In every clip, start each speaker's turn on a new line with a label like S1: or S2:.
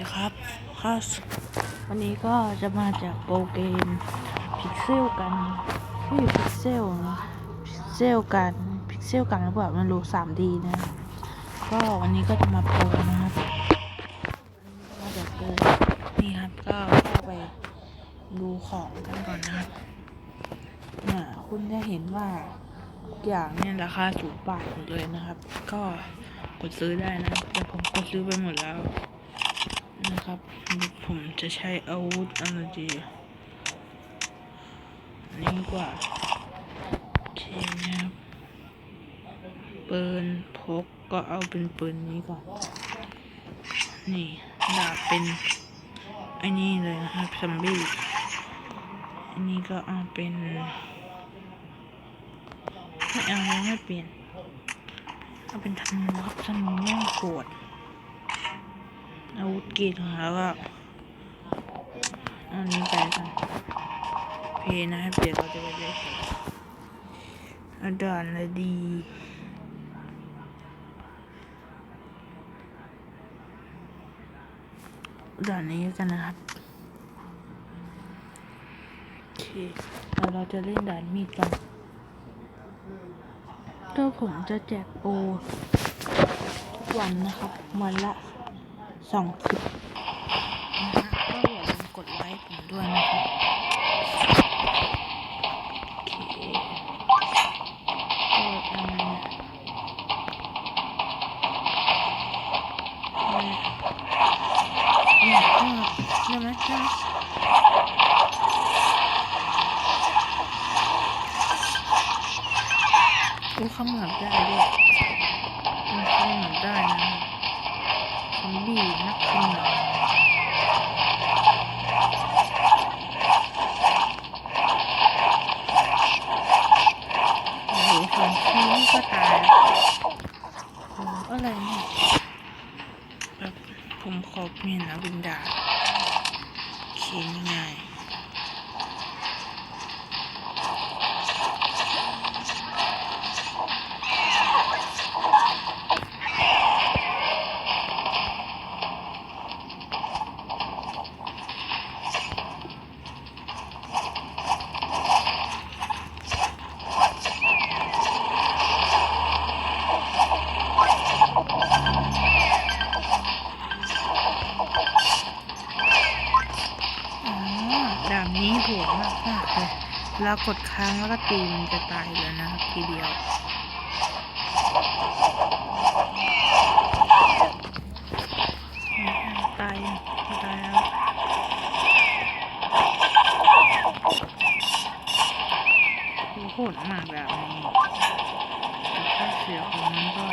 S1: ดีครับข้าวันนี้ก็จะมาจากโปรเกมพิกเซลกันที่พิกเซลนะพิกเซลกันพิกเซลกันหรือเปล่ามันรู้ 3D นะ ก็วันนี้ก็จะมาโปรนะครับมาจากโปรนี่ครับก็เข้าไปดูของกันก่อนนะครับเนี่ยคุณจะเห็นว่าอย่างเนี่ยราคาสูงบาทหมดเลยนะครับ ก็กดซื้อได้นะแต่ผมกดซื้อไปหมดแล้ว นะครับ ผมจะใช้อาวุธอะไรดีนี้กว่าโอเคนะครับปืนพกก็เอาเป็นปืนนี้ก่อน นี่ดาบเป็นไอ้นี่เลยนะครับซัมบี้อันนี้ก็เอาเป็นไม่เอาไม่เปลี่ยนเอาเป็นธนูครับธนูแม่งโหด อาวุธกรีดของเราก็อันนี้ไปกันเพนะเดี๋ยวเราจะไปเล่นกันด่านเลยดีด่านนี้กันนะครับโอเคแล้วเราจะเล่นด่านมีดกันก็ผมจะแจกโปรทุกวันนะครับวันละ สองคลิปนะฮะก็อย่าลืมกดไลค์ผมด้วยนะครับโอเคก็ประมาณนี้เนี่ยได้ไหมได้ไหมกูขมับได้ด้วยมันขมับได้นะ ซอมบี้นักขมับโอ้โหสองทีนี่ก็ตายแล้วโอ้โหอะไรเนี่ยแบบผมขอเปลี่ยนนะบินดาเขียนยังไง เลยเรากดค้างแล้วก็ตีมันจะตายแล้วนะครับทีเดียว ตายตายแล้วโหดมากแบบนี้แต่ค่าเสียของมันก็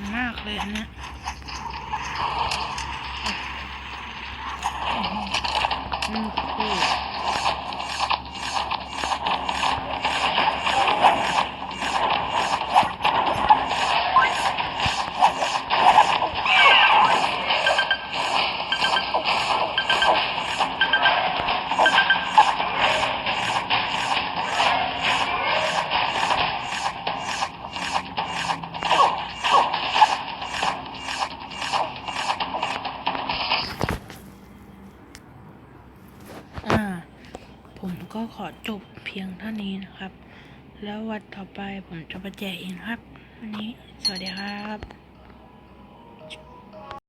S1: นเก่งมากเลยอันเนี้อืม ผมก็ขอจบเพียงเท่านี้นะครับ แล้ววันต่อไปผมจะมาแจกเองครับ วันนี้สวัสดีครับ